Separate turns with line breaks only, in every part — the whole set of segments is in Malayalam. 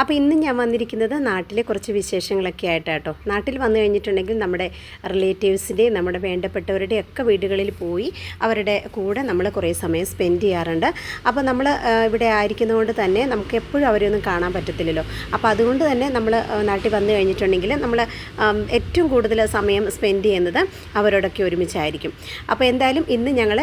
അപ്പോൾ ഇന്ന് ഞാൻ വന്നിരിക്കുന്നത് നാട്ടിലെ കുറച്ച് വിശേഷങ്ങളൊക്കെ ആയിട്ടാട്ടോ. നാട്ടിൽ വന്നു കഴിഞ്ഞിട്ടുണ്ടെങ്കിൽ നമ്മുടെ റിലേറ്റീവ്സിന്റെ നമ്മുടെ വേണ്ടപ്പെട്ടവരുടെ ഒക്കെ വീടുകളിൽ പോയി അവരുടെ കൂടെ നമ്മൾ കുറേ സമയം സ്പെൻഡ് ചെയ്യാറുണ്ട്. അപ്പോൾ നമ്മൾ ഇവിടെ ആയിരിക്കുന്നതുകൊണ്ട് തന്നെ നമുക്ക് എപ്പോഴും അവരെയൊന്നും കാണാൻ പറ്റത്തില്ലല്ലോ. അപ്പോൾ അതുകൊണ്ട് തന്നെ നമ്മൾ നാട്ടിൽ വന്നു കഴിഞ്ഞിട്ടുണ്ടെങ്കിൽ നമ്മൾ ഏറ്റവും കൂടുതൽ സമയം സ്പെൻഡ് ചെയ്യുന്നത് അവരോടൊക്കെ ഒരുമിച്ചായിരിക്കും. അപ്പോൾ എന്തായാലും ഇന്ന് ഞങ്ങൾ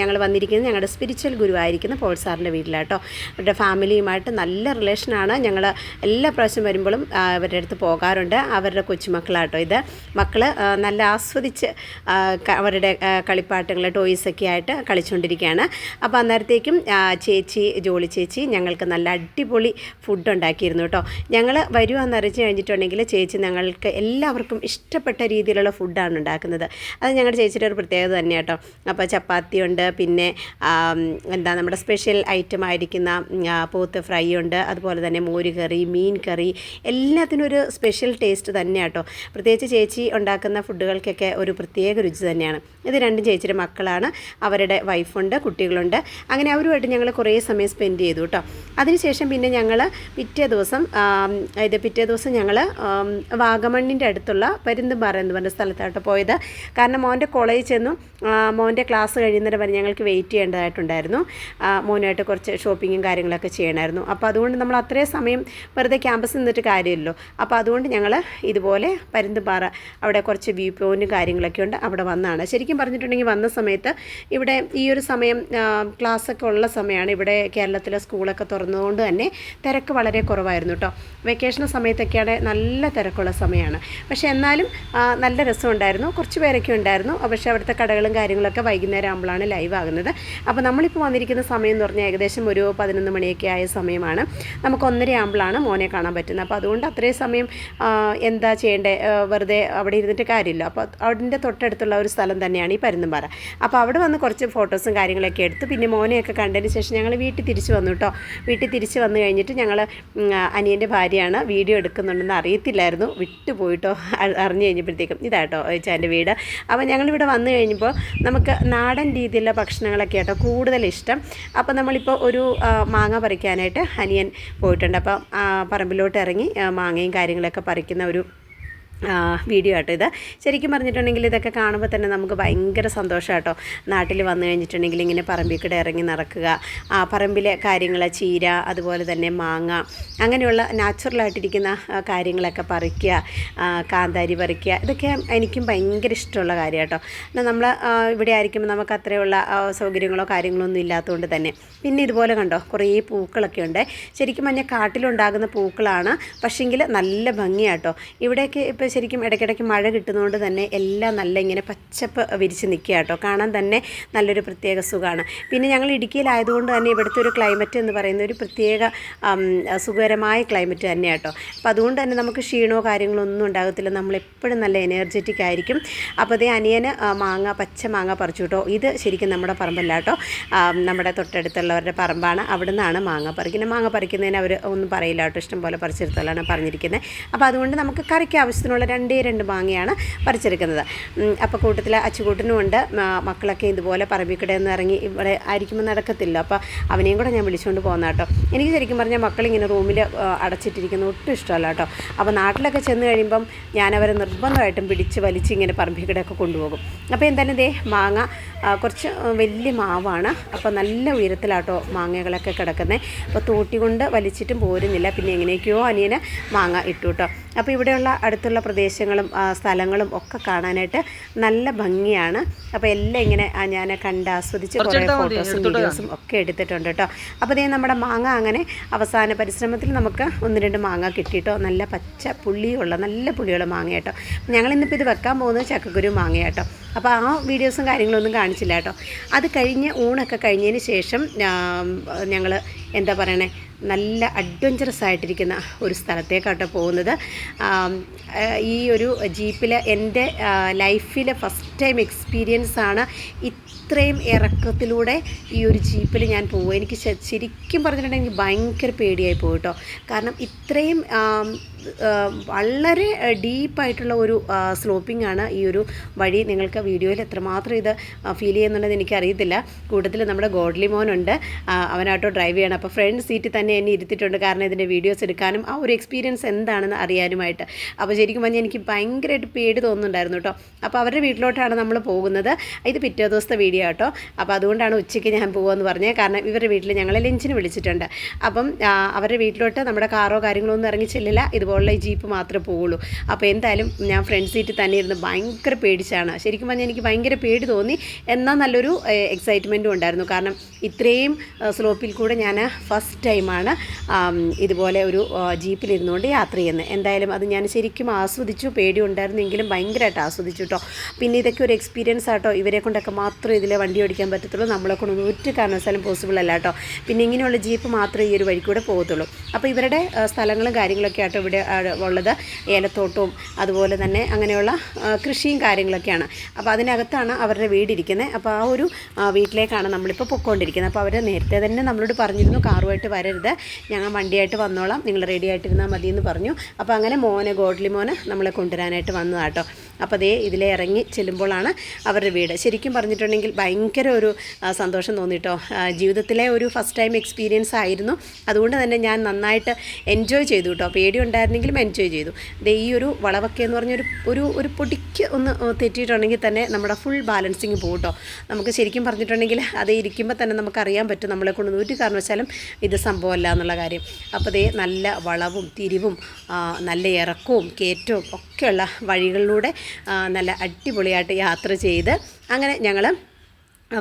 ഞങ്ങൾ വന്നിരിക്കുന്നത് ഞങ്ങളുടെ സ്പിരിച്വൽ ഗുരുവായിരിക്കുന്ന പോൾ സാറിന്റെ വീട്ടിലാട്ടോ. അവരുടെ ഫാമിലിയുമായിട്ട് നല്ല റിലേഷനാണ് ഞങ്ങൾ എല്ലാ പ്രാവശ്യം വരുമ്പോഴും അവരുടെ അടുത്ത് പോകാറുണ്ട്. അവരുടെ കൊച്ചുമക്കളാട്ടോ ഇത്. മക്കൾ നല്ല ആസ്വദിച്ച് അവരുടെ കളിപ്പാട്ടങ്ങൾ ടോയ്സൊക്കെ ആയിട്ട് കളിച്ചുകൊണ്ടിരിക്കുകയാണ് അപ്പോൾ അന്നേരത്തേക്കും ചേച്ചി ജോളി ചേച്ചി ഞങ്ങൾക്ക് നല്ല അടിപൊളി ഫുഡ് ഉണ്ടാക്കിയിരുന്നു കേട്ടോ. ഞങ്ങൾ വരുവാന്ന് അറിയിച്ച് കഴിഞ്ഞിട്ടുണ്ടെങ്കിൽ ചേച്ചി ഞങ്ങൾക്ക് എല്ലാവർക്കും ഇഷ്ടപ്പെട്ട രീതിയിലുള്ള ഫുഡാണ് ഉണ്ടാക്കുന്നത്. അത് ഞങ്ങളുടെ ചേച്ചിയുടെ ഒരു പ്രത്യേകത തന്നെ കേട്ടോ. അപ്പോൾ ചപ്പാത്തി ഉണ്ട് പിന്നെ എന്താ നമ്മുടെ സ്പെഷ്യൽ ഐറ്റം ആയിരിക്കുന്ന പോത്ത് ഫ്രൈ ഉണ്ട് അതുപോലെ തന്നെ മോര് കറി മീൻ കറി എല്ലാത്തിനും ഒരു സ്പെഷ്യൽ ടേസ്റ്റ് തന്നെയാണ് കേട്ടോ പ്രത്യേകിച്ച് ചേച്ചി ഉണ്ടാക്കുന്ന ഫുഡുകൾക്കൊക്കെ ഒരു പ്രത്യേക രുചി തന്നെയാണ്. ഇത് രണ്ടും ചേച്ചിയുടെ മക്കളാണ് അവരുടെ വൈഫുണ്ട് കുട്ടികളുണ്ട്. അങ്ങനെ അവരുമായിട്ട് ഞങ്ങൾ കുറേ സമയം സ്പെൻഡ് ചെയ്തു കേട്ടോ അതിനുശേഷം പിന്നെ ഞങ്ങൾ പിറ്റേ ദിവസം ഇത് പിറ്റേ ദിവസം ഞങ്ങൾ വാഗമണ്ണിന്റെ അടുത്തുള്ള പരുന്തുംപാറ എന്ന് പറഞ്ഞ സ്ഥലത്തായിട്ട് പോയത്. കാരണം മോന്റെ കോളേജിൽ ചെന്നു മോന്റെ ക്ലാസ് കഴിയുന്നവരെ വരെ ഞങ്ങൾക്ക് വെയിറ്റ് ചെയ്യേണ്ടതായിട്ടുണ്ടായിരുന്നു. മോനുമായിട്ട് കുറച്ച് ഷോപ്പിങ്ങും കാര്യങ്ങളൊക്കെ ചെയ്യണമായിരുന്നു. അപ്പോൾ അതുകൊണ്ട് നമ്മൾ അത്രയും സമയം വെറുതെ ക്യാമ്പസിൽ നിന്നിട്ട് കാര്യമില്ലല്ലോ. അപ്പോൾ അതുകൊണ്ട് ഞങ്ങൾ ഇതുപോലെ പരുന്തുംപാറ അവിടെ കുറച്ച് വ്യൂ പോയിന്റും കാര്യങ്ങളൊക്കെ ഉണ്ട് അവിടെ വന്നാണ്. ശരിക്കും പറഞ്ഞിട്ടുണ്ടെങ്കിൽ വന്ന സമയത്ത് ഇവിടെ ഈ ഒരു സമയം ക്ലാസ് ക്ലാസ്സൊക്കെ ഉള്ള സമയമാണ് ഇവിടെ കേരളത്തിലെ സ്കൂളൊക്കെ തുറന്നതുകൊണ്ട് തന്നെ തിരക്ക് വളരെ കുറവായിരുന്നു കേട്ടോ വെക്കേഷൻ സമയത്തൊക്കെയാണ് നല്ല തിരക്കുള്ള സമയമാണ് പക്ഷേ എന്നാലും നല്ല രസമുണ്ടായിരുന്നു കുറച്ച് പേരൊക്കെ ഉണ്ടായിരുന്നു. പക്ഷേ അവിടുത്തെ കടകളും കാര്യങ്ങളൊക്കെ വൈകുന്നേരം ആകുമ്പോഴാണ് ലൈവ് ആകുന്നത്. അപ്പോൾ നമ്മളിപ്പോൾ വന്നിരിക്കുന്ന സമയം എന്ന് പറഞ്ഞാൽ ഏകദേശം ഒരു പതിനൊന്ന് മണിയൊക്കെ ആയ സമയമാണ്. നമുക്ക് ഒന്നര ആകുമ്പോഴാണ് മോനെ കാണാൻ പറ്റുന്നത്. അപ്പോൾ അതുകൊണ്ട് അത്രയും സമയം എന്താ ചെയ്യേണ്ടത് വെറുതെ അവിടെ ഇരുന്നിട്ട് കാര്യമില്ല. അപ്പോൾ അതിന്റെ തൊട്ടടുത്തുള്ള ഒരു സ്ഥലം തന്നെയാണ് ഈ പരുന്തുംപാറ. അപ്പോൾ അവിടെ വന്ന് കുറച്ച് ഫോട്ടോസും കാര്യങ്ങളൊക്കെ എടുത്ത് പിന്നെ മോനെയൊക്കെ കണ്ടതിന് ശേഷം ഞങ്ങൾ വീട്ടിൽ തിരിച്ചു വന്നു കേട്ടോ. വീട്ടിൽ തിരിച്ചു വന്നു കഴിഞ്ഞിട്ട് ഞങ്ങൾ അനിയന്റെ ഭാര്യയാണ് വീഡിയോ എടുക്കുന്നുണ്ടെന്ന് അറിയത്തില്ലായിരുന്നു. വിട്ടുപോയിട്ടോ പോയിട്ടോ. അറിഞ്ഞു കഴിഞ്ഞപ്പോഴത്തേക്കും ഇതാട്ടോ ചേച്ചന്റെ വീട്. അപ്പോൾ ഞങ്ങളിവിടെ വന്നു കഴിഞ്ഞപ്പോൾ നമുക്ക് നാടൻ രീതിയിലുള്ള ഭക്ഷണങ്ങളൊക്കെ കേട്ടോ കൂടുതൽ ഇഷ്ടം അപ്പോൾ നമ്മളിപ്പോൾ ഒരു മാങ്ങ പറിക്കാനായിട്ട് അനിയൻ പോയിട്ടുണ്ട്. അപ്പോൾ പറമ്പിലോട്ട് ഇറങ്ങി മാങ്ങയും കാര്യങ്ങളൊക്കെ പറിക്കുന്ന ഒരു വീഡിയോ ആട്ടോ ഇത്. ശരിക്കും പറഞ്ഞിട്ടുണ്ടെങ്കിൽ ഇതൊക്കെ കാണുമ്പോൾ തന്നെ നമുക്ക് ഭയങ്കര സന്തോഷം കേട്ടോ നാട്ടിൽ വന്നു കഴിഞ്ഞിട്ടുണ്ടെങ്കിൽ ഇങ്ങനെ പറമ്പിൽ കൂടെ ഇറങ്ങി നടക്കുക ആ പറമ്പിലെ കാര്യങ്ങൾ ചീര അതുപോലെ തന്നെ മാങ്ങ അങ്ങനെയുള്ള നാച്ചുറലായിട്ടിരിക്കുന്ന കാര്യങ്ങളൊക്കെ പറിക്കുക കാന്താരി പറിക്കുക ഇതൊക്കെ എനിക്കും ഭയങ്കര ഇഷ്ടമുള്ള കാര്യം കേട്ടോ എന്നാൽ നമ്മൾ ഇവിടെ ആയിരിക്കുമ്പോൾ നമുക്ക് അത്രയുള്ള സൗകര്യങ്ങളോ കാര്യങ്ങളോ ഒന്നും ഇല്ലാത്തതുകൊണ്ട് തന്നെ. പിന്നെ ഇതുപോലെ കണ്ടോ കുറേ പൂക്കളൊക്കെ ഉണ്ട്. ശരിക്കും പറഞ്ഞാൽ കാട്ടിലുണ്ടാകുന്ന പൂക്കളാണ്. പക്ഷേങ്കിൽ നല്ല ഭംഗിയാട്ടോ. ഇവിടെയൊക്കെ ഇപ്പോൾ ശരിക്കും ഇടയ്ക്കിടയ്ക്ക് മഴ കിട്ടുന്നതുകൊണ്ട് തന്നെ എല്ലാം നല്ല ഇങ്ങനെ പച്ചപ്പ് വിരിച്ച് നിൽക്കുക കേട്ടോ. കാണാൻ തന്നെ നല്ലൊരു പ്രത്യേക സുഖമാണ്. പിന്നെ ഞങ്ങൾ ഇടുക്കിയിലായതുകൊണ്ട് തന്നെ ഇവിടുത്തെ ഒരു ക്ലൈമറ്റ് എന്ന് പറയുന്ന ഒരു പ്രത്യേക സുഖകരമായ ക്ലൈമറ്റ് തന്നെയാണ് കേട്ടോ. അപ്പോൾ അതുകൊണ്ട് തന്നെ നമുക്ക് ക്ഷീണമോ കാര്യങ്ങളോ ഒന്നും ഉണ്ടാകത്തില്ല. നമ്മളെപ്പോഴും നല്ല എനർജറ്റിക് ആയിരിക്കും. അപ്പോൾ അതേ അനിയന് മാങ്ങ പച്ച മാങ്ങ പറിച്ചു കേട്ടോ. ഇത് ശരിക്കും നമ്മുടെ പറമ്പല്ല കേട്ടോ. നമ്മുടെ തൊട്ടടുത്തുള്ളവരുടെ പറമ്പാണ്. അവിടെ നിന്നാണ് മാങ്ങ പറിക്കുന്നത് മാങ്ങ പറിക്കുന്നതിന് അവർ ഒന്നും പറയില്ല കേട്ടോ. ഇഷ്ടം പോലെ പറിച്ചെടുത്തോളാണ് പറഞ്ഞിരിക്കുന്നത് അപ്പോൾ അതുകൊണ്ട് നമുക്ക് കറിക്ക് ആവശ്യത്തിനുള്ള രണ്ടേ രണ്ട് മാങ്ങയാണ് പറിച്ചെടുക്കുന്നത്. അപ്പോൾ കൂട്ടത്തിൽ അച്ചുകൂട്ടനും ഉണ്ട് മക്കളൊക്കെ ഇതുപോലെ പറമ്പിക്കിടെ നിന്ന് ഇറങ്ങി ഇവിടെ ആയിരിക്കുമ്പോൾ നടക്കത്തില്ല. അപ്പോൾ അവനെയും കൂടെ ഞാൻ വിളിച്ചുകൊണ്ട് പോകുന്ന കേട്ടോ എനിക്ക് ശരിക്കും പറഞ്ഞാൽ മക്കളിങ്ങനെ റൂമിൽ അടച്ചിട്ടിരിക്കുന്ന ഒട്ടും ഇഷ്ടമല്ല കേട്ടോ അപ്പോൾ നാട്ടിലൊക്കെ ചെന്ന് കഴിയുമ്പം ഞാനവരെ നിർബന്ധമായിട്ടും പിടിച്ച് വലിച്ച് ഇങ്ങനെ പറമ്പിക്കടയൊക്കെ കൊണ്ടുപോകും. അപ്പോൾ എന്തായാലും ദേ മാങ്ങ കുറച്ച് വലിയ മാവാണ്. അപ്പോൾ നല്ല ഉയരത്തിലാട്ടോ മാങ്ങകളൊക്കെ കിടക്കുന്നത് അപ്പോൾ തോട്ടി കൊണ്ട് വലിച്ചിട്ടും പോരുന്നില്ല. പിന്നെ എങ്ങനെയൊക്കെയോ അനിയന് മാങ്ങ ഇട്ടു കേട്ടോ അപ്പോൾ ഇവിടെയുള്ള അടുത്തുള്ള പ്രദേശങ്ങളും സ്ഥലങ്ങളും ഒക്കെ കാണാനായിട്ട് നല്ല ഭംഗിയാണ്. അപ്പോൾ എല്ലാം ഇങ്ങനെ ഞാൻ കണ്ട് ആസ്വദിച്ച് കുറേ ഫോട്ടോസും വീഡിയോസും ഒക്കെ എടുത്തിട്ടുണ്ട് കേട്ടോ അപ്പോൾ ഇതേ നമ്മുടെ മാങ്ങ അങ്ങനെ അവസാന പരിശ്രമത്തിൽ നമുക്ക് ഒന്ന് രണ്ട് മാങ്ങ കിട്ടിയിട്ടോ നല്ല പച്ച പുള്ളിയുള്ള നല്ല പുള്ളിയുള്ള മാങ്ങ കേട്ടോ ഞങ്ങൾ ഇന്നിപ്പോൾ ഇത് വെക്കാൻ പോകുന്നത് ചക്കക്കുരു മാങ്ങ കേട്ടോ അപ്പോൾ ആ വീഡിയോസും കാര്യങ്ങളൊന്നും കാണിച്ചില്ല കേട്ടോ അത് കഴിഞ്ഞ് ഊണൊക്കെ കഴിഞ്ഞതിന് ശേഷം ഞങ്ങൾ എന്താ പറയണേ നല്ല അഡ്വഞ്ചറസ് ആയിട്ടിരിക്കുന്ന ഒരു സ്ഥലത്തേക്കാട്ടോ പോകുന്നത്. ഈ ഒരു ജീപ്പിൽ എന്റെ ലൈഫിലെ ഫസ്റ്റ് ടൈം എക്സ്പീരിയൻസ് ആണ് ഇത്രയും ഇറക്കത്തിലൂടെ ഈ ഒരു ജീപ്പിൽ ഞാൻ പോകും എനിക്ക് ശരിക്കും പറഞ്ഞിട്ടുണ്ടെങ്കിൽ ഭയങ്കര പേടിയായി പോയിട്ടോ കാരണം ഇത്രയും വളരെ ഡീപ്പായിട്ടുള്ള ഒരു സ്ലോപ്പിംഗ് ആണ് ഈ ഒരു വഴി നിങ്ങൾക്ക് വീഡിയോയിൽ എത്രമാത്രം ഇത് ഫീൽ ചെയ്യുന്നുണ്ടെന്ന് എനിക്കറിയത്തില്ല. കൂട്ടത്തിൽ നമ്മുടെ ഗോഡ്ലി മോനുണ്ട്. അവനാട്ടോ ഡ്രൈവ് ചെയ്യണം. അപ്പോൾ ഫ്രണ്ട് സീറ്റിൽ തന്നെ എന്നെ ഇരുത്തിയിട്ടുണ്ട്. കാരണം ഇതിന്റെ വീഡിയോസ് എടുക്കാനും ആ ഒരു എക്സ്പീരിയൻസ് എന്താണെന്ന് അറിയാനുമായിട്ട്. അപ്പോൾ ശരിക്കും പറഞ്ഞാൽ എനിക്ക് ഭയങ്കരമായിട്ട് പേടി തോന്നുന്നുണ്ടായിരുന്നു കേട്ടോ അപ്പോൾ അവരുടെ വീട്ടിലോട്ടാണ് നമ്മൾ പോകുന്നത്. ഇത് പിറ്റേ ദിവസത്തെ വീഡിയോ കേട്ടോ അപ്പോൾ അതുകൊണ്ടാണ് ഉച്ചയ്ക്ക് ഞാൻ പോകുമെന്ന് പറഞ്ഞത്. കാരണം ഇവരുടെ വീട്ടിൽ ഞങ്ങളെ ലഞ്ചിന് വിളിച്ചിട്ടുണ്ട്. അപ്പം അവരുടെ വീട്ടിലോട്ട് നമ്മുടെ കാറോ കാര്യങ്ങളോ ഒന്നും ഇറങ്ങി ചെല്ലില്ല. ഇതുപോലുള്ള ഈ ജീപ്പ് മാത്രമേ പോവുള്ളൂ. അപ്പോൾ എന്തായാലും ഞാൻ ഫ്രണ്ട് സീറ്റ് തന്നെ ഇരുന്ന് ഭയങ്കര പേടിച്ചാണ്. ശരിക്കും പറഞ്ഞാൽ എനിക്ക് ഭയങ്കര പേടി തോന്നി. എന്നാൽ നല്ലൊരു എക്സൈറ്റ്മെന്റും ഉണ്ടായിരുന്നു. കാരണം ഇത്രയും സ്ലോപ്പിൽ കൂടെ ഞാൻ ഫസ്റ്റ് ടൈമാണ് ഇതുപോലെ ഒരു ജീപ്പിലിരുന്നുകൊണ്ട് യാത്ര ചെയ്യുന്നത്. എന്തായാലും അത് ഞാൻ ശരിക്കും ആസ്വദിച്ചു. പേടി ഉണ്ടായിരുന്നെങ്കിലും ഭയങ്കരമായിട്ട് ആസ്വദിച്ചു കേട്ടോ പിന്നെ ഇതൊക്കെ ഒരു എക്സ്പീരിയൻസ് ആട്ടോ. ഇവരെ കൊണ്ടൊക്കെ മാത്രം ഇതിൽ വണ്ടി ഓടിക്കാൻ പറ്റത്തുള്ളൂ. നമ്മളെ കൊണ്ട് ഒറ്റ കാരണവശാലും പോസിബിൾ അല്ല കേട്ടോ പിന്നെ ഇങ്ങനെയുള്ള ജീപ്പ് മാത്രമേ ഈ ഒരു വഴി പോകത്തുള്ളൂ. അപ്പോൾ ഇവരുടെ സ്ഥലങ്ങളും കാര്യങ്ങളൊക്കെ ആട്ടോ ഇവിടെ ഉള്ളത് ഏലത്തോട്ടവും അതുപോലെ തന്നെ അങ്ങനെയുള്ള കൃഷിയും കാര്യങ്ങളൊക്കെയാണ്. അപ്പോൾ അതിനകത്താണ് അവരുടെ വീടിരിക്കുന്നത് അപ്പോൾ ആ ഒരു വീട്ടിലേക്കാണ് നമ്മളിപ്പോൾ പൊക്കോണ്ടിരിക്കുന്നത്. അപ്പോൾ അവർ നേരത്തെ തന്നെ നമ്മളോട് പറഞ്ഞിരുന്നു കാറുമായിട്ട് വരരുത്. ഞങ്ങൾ വണ്ടിയായിട്ട് വന്നോളാം. നിങ്ങൾ റെഡി ആയിട്ടിരുന്നാൽ മതി എന്ന് പറഞ്ഞു. അപ്പോൾ അങ്ങനെ മോനെ ഗോഡ്ലി മോനെ നമ്മളെ കൊണ്ടുവരാനായിട്ട് വന്നതാട്ടോ. അപ്പോൾ അതേ ഇതിലെ ഇറങ്ങി ചെല്ലുമ്പോഴാണ് അവരുടെ വീട്. ശരിക്കും പറഞ്ഞിട്ടുണ്ടെങ്കിൽ ഭയങ്കര ഒരു സന്തോഷം തോന്നിട്ടോ. ജീവിതത്തിലെ ഒരു ഫസ്റ്റ് ടൈം എക്സ്പീരിയൻസ് ആയിരുന്നു. അതുകൊണ്ട് തന്നെ ഞാൻ നന്നായിട്ട് എൻജോയ് ചെയ്തു കേട്ടോ പേടി ഉണ്ടായിരുന്നെങ്കിലും എൻജോയ് ചെയ്തു. ദേ ഈ ഒരു വളവൊക്കെ എന്ന് പറഞ്ഞൊരു ഒരു ഒരു പൊടിക്ക് ഒന്ന് തെറ്റിയിട്ടുണ്ടെങ്കിൽ തന്നെ നമ്മുടെ ഫുൾ ബാലൻസിങ് പോകും കേട്ടോ നമുക്ക് ശരിക്കും പറഞ്ഞിട്ടുണ്ടെങ്കിൽ അത് ഇരിക്കുമ്പോൾ തന്നെ നമുക്കറിയാൻ പറ്റും നമ്മളെ കൊണ്ട് ഒരു കാരണവശാലും ഇത് സംഭവമല്ല എന്നുള്ള കാര്യം. അപ്പോൾ ദേ നല്ല വളവും തിരിവും നല്ല ഇറക്കവും കയറ്റവും ഒക്കെയുള്ള വഴികളിലൂടെ നല്ല അടിപൊളിയായിട്ട് യാത്ര ചെയ്ത് അങ്ങനെ ഞങ്ങൾ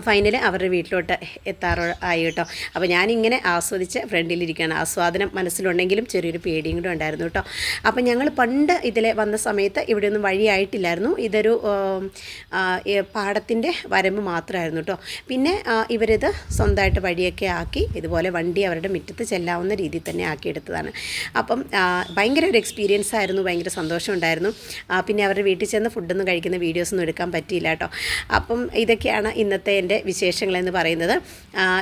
ഫൈനൽ അവരുടെ വീട്ടിലോട്ട് എത്താറോ ആയി കേട്ടോ. അപ്പോൾ ഞാനിങ്ങനെ ആസ്വദിച്ച് ഫ്രണ്ടിലിരിക്കുകയാണ് ആസ്വാദനം മനസ്സിലുണ്ടെങ്കിലും ചെറിയൊരു പേടിയും കൂടെ ഉണ്ടായിരുന്നു കേട്ടോ. അപ്പോൾ ഞങ്ങൾ പണ്ട് ഇതിലെ വന്ന സമയത്ത് ഇവിടെ ഒന്നും വഴിയായിട്ടില്ലായിരുന്നു. ഇതൊരു പാടത്തിന്റെ വരമ്പ് മാത്രമായിരുന്നു കേട്ടോ. പിന്നെ ഇവരിത് സ്വന്തമായിട്ട് വഴിയൊക്കെ ആക്കി ഇതുപോലെ വണ്ടി അവരുടെ മുറ്റത്ത് ചെല്ലാവുന്ന രീതിയിൽ തന്നെ ആക്കിയെടുത്തതാണ്. അപ്പം ഭയങ്കര ഒരു എക്സ്പീരിയൻസ് ആയിരുന്നു. ഭയങ്കര സന്തോഷമുണ്ടായിരുന്നു ഉണ്ടായിരുന്നു. പിന്നെ അവരുടെ വീട്ടിൽ ചെന്ന് ഫുഡൊന്നും കഴിക്കുന്ന വീഡിയോസൊന്നും എടുക്കാൻ പറ്റിയില്ല കേട്ടോ. അപ്പം ഇതൊക്കെയാണ് ഇന്നത്തെ എന്റെ വിശേഷങ്ങളെന്ന് പറയുന്നത്.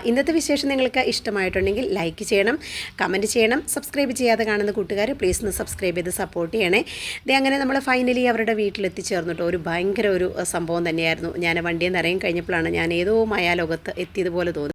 ഇന്നത്തെ വിശേഷം നിങ്ങൾക്ക് ഇഷ്ടമായിട്ടുണ്ടെങ്കിൽ ലൈക്ക് ചെയ്യണം കമന്റ് ചെയ്യണം സബ്സ്ക്രൈബ് ചെയ്യാതെ കാണുന്ന കൂട്ടുകാർ പ്ലീസ് ഒന്ന് സബ്സ്ക്രൈബ് ചെയ്ത് സപ്പോർട്ട് ചെയ്യണേ. ഇത് അങ്ങനെ നമ്മൾ ഫൈനലി അവരുടെ വീട്ടിലെത്തിച്ചേർന്നിട്ട് ഒരു ഭയങ്കര ഒരു സംഭവം തന്നെയായിരുന്നു. ഞാൻ വണ്ടിയിൽ നിന്ന് ഇറങ്ങി കഴിഞ്ഞപ്പോഴാണ് ഞാൻ ഏതോ മായാലോകത്ത് എത്തിയതുപോലെ തോന്നി